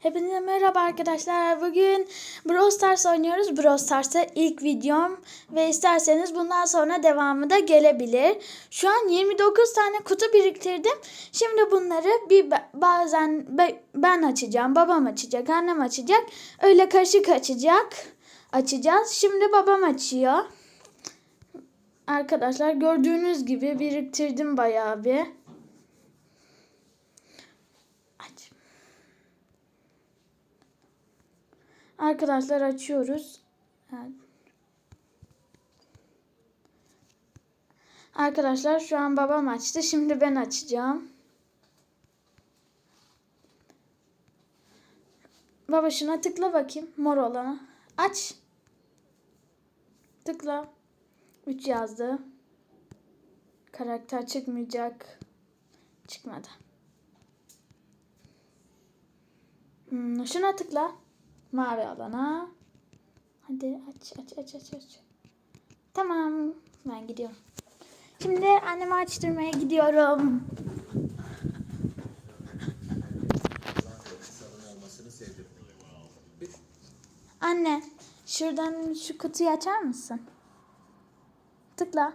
Hepinize merhaba arkadaşlar. Bugün Brawl Stars oynuyoruz. Brawl Stars'ta ilk videom ve isterseniz bundan sonra devamı da gelebilir. Şu an 29 tane kutu biriktirdim. Şimdi bunları bir ba- bazen be- ben açacağım, babam açacak, annem açacak. Öyle karışık açacak. Açacağız. Şimdi babam açıyor. Arkadaşlar gördüğünüz gibi biriktirdim bayağı bir. Arkadaşlar açıyoruz. Arkadaşlar şu an babam açtı. Şimdi ben açacağım. Baba şuna tıkla bakayım. Mor olana. Aç. Tıkla. 3 yazdı. Karakter çıkmayacak. Çıkmadı. Hmm, şuna tıkla. Mavi alana. Hadi aç aç aç aç aç. Tamam. Ben gidiyorum. Şimdi annemi açtırmaya gidiyorum. Anne, şuradan şu kutuyu açar mısın? Tıkla.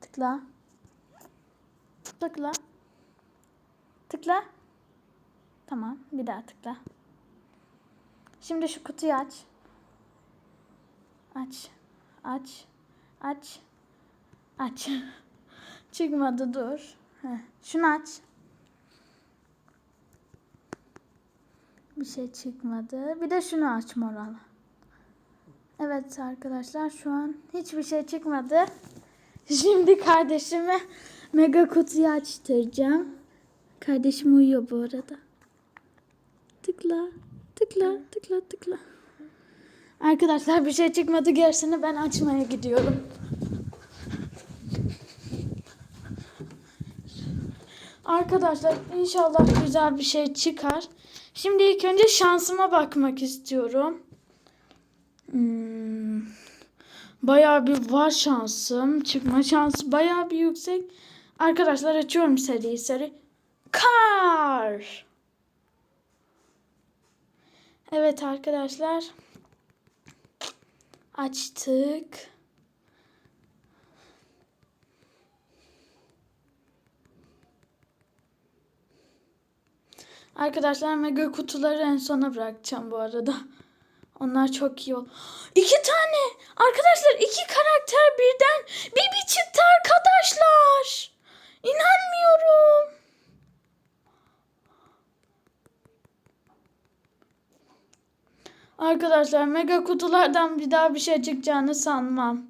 Tıkla. Tıkla. Tıkla. Tamam, bir daha tıkla. Şimdi şu kutuyu aç. Aç. Aç. Aç. Aç. Çıkmadı dur. Heh. Şunu aç. Bir şey çıkmadı. Bir de şunu aç moral. Evet arkadaşlar şu an hiçbir şey çıkmadı. Şimdi kardeşime mega kutuyu açtıracağım. Kardeşim uyuyor bu arada. Tıkla, tıkla, tıkla, tıkla. Arkadaşlar bir şey çıkmadı. Gerisini ben açmaya gidiyorum. Arkadaşlar inşallah güzel bir şey çıkar. Şimdi ilk önce şansıma bakmak istiyorum. Hmm. Bayağı bir var şansım. Çıkma şansı bayağı bir yüksek. Arkadaşlar açıyorum seri seri. Kar. Evet arkadaşlar. Açtık. Arkadaşlar mega kutuları en sona bırakacağım bu arada. Onlar çok iyi ol. İki tane. Arkadaşlar iki karakter birden. Bibi çıktı arkadaşlar. İnanmıyorum. Arkadaşlar mega kutulardan bir daha bir şey çıkacağını sanmam.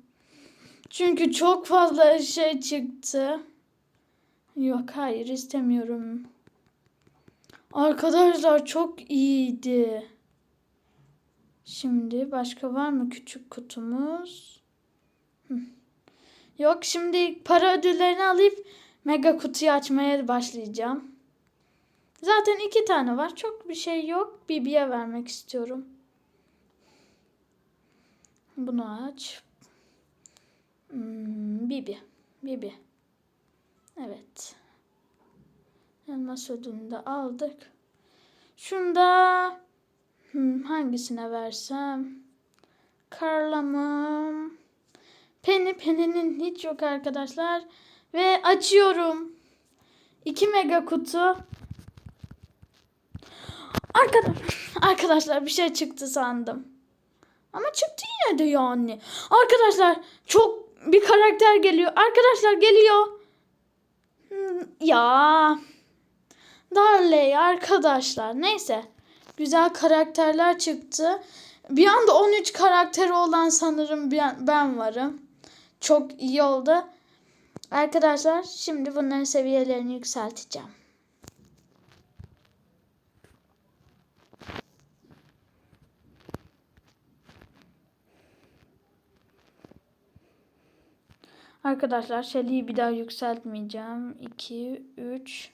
Çünkü çok fazla şey çıktı. Yok hayır istemiyorum. Arkadaşlar çok iyiydi. Şimdi başka var mı küçük kutumuz? Yok şimdi para ödüllerini alıp mega kutuyu açmaya başlayacağım. Zaten iki tane var. Çok bir şey yok. Bibi'ye vermek istiyorum. Bunu aç. Hmm, Bibi. Bibi. Evet. Elmas ödülünü de aldık. Şunda hmm, hangisine versem? Karlamam. Penny Penny'nin hiç yok arkadaşlar. Ve açıyorum. 2 mega kutu. Arkadaşlar, arkadaşlar bir şey çıktı sandım. Ama çıktı yine de yani. Arkadaşlar çok bir karakter geliyor. Arkadaşlar geliyor. Hmm, Ya. Darley arkadaşlar. Neyse. Güzel karakterler çıktı. Bir anda 13 karakteri olan sanırım ben, varım. Çok iyi oldu. Arkadaşlar şimdi bunların seviyelerini yükselteceğim. Arkadaşlar Shelly'yi bir daha yükseltmeyeceğim. 2, 3.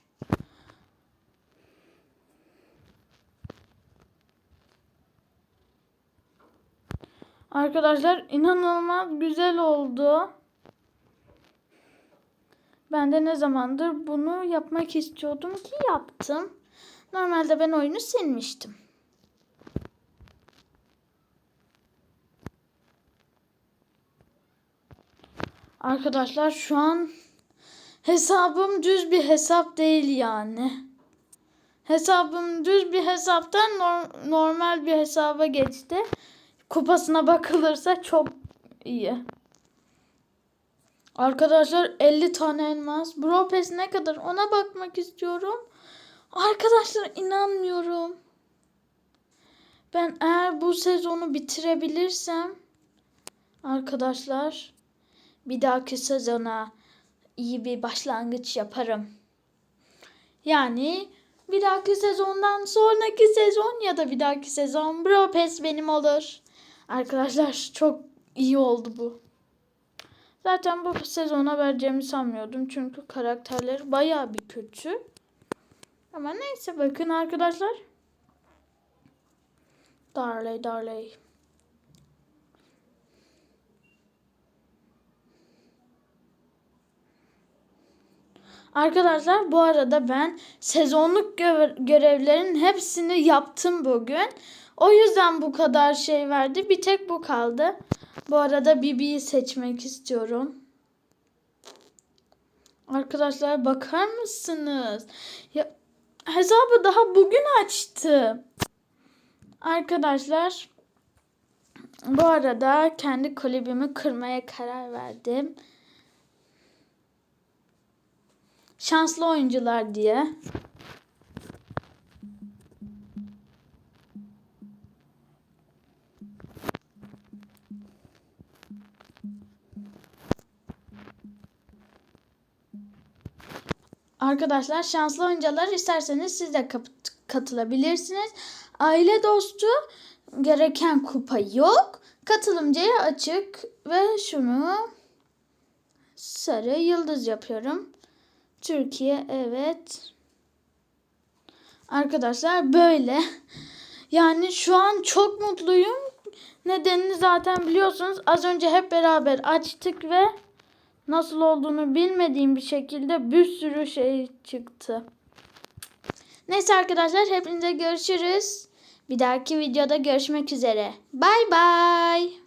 Arkadaşlar inanılmaz güzel oldu. Ben de ne zamandır bunu yapmak istiyordum ki yaptım. Normalde ben oyunu silmiştim. Arkadaşlar şu an hesabım düz bir hesap değil yani. Hesabım düz bir hesaptan nor- normal bir hesaba geçti. Kupasına bakılırsa çok iyi. Arkadaşlar 50 tane elmas. Bro Pass ne kadar ona bakmak istiyorum. Arkadaşlar inanmıyorum. Ben eğer bu sezonu bitirebilirsem arkadaşlar bir dahaki sezona iyi bir başlangıç yaparım. Yani bir dahaki sezondan sonraki sezon ya da bir dahaki sezon Bro Pass benim olur. Arkadaşlar çok iyi oldu bu. Zaten bu sezona vereceğimi sanmıyordum. Çünkü karakterleri bayağı bir kötü. Ama neyse bakın arkadaşlar. Darley Darley. Arkadaşlar bu arada ben sezonluk gö- görevlerin hepsini yaptım bugün. O yüzden bu kadar şey verdi. Bir tek bu kaldı. Bu arada Bibi'yi seçmek istiyorum. Arkadaşlar bakar mısınız? Ya hesabı daha bugün açtım. Arkadaşlar bu arada kendi kulübümü kırmaya karar verdim. Şanslı oyuncular diye. Arkadaşlar şanslı oyuncular isterseniz siz de katılabilirsiniz. Aile dostu gereken kupa yok. Katılımcıya açık ve şunu sarı yıldız yapıyorum. Türkiye evet. Arkadaşlar böyle. Yani şu an çok mutluyum. Nedenini zaten biliyorsunuz. Az önce hep beraber açtık ve nasıl olduğunu bilmediğim bir şekilde bir sürü şey çıktı. Neyse arkadaşlar hepinize görüşürüz. Bir dahaki videoda görüşmek üzere. Bay bay.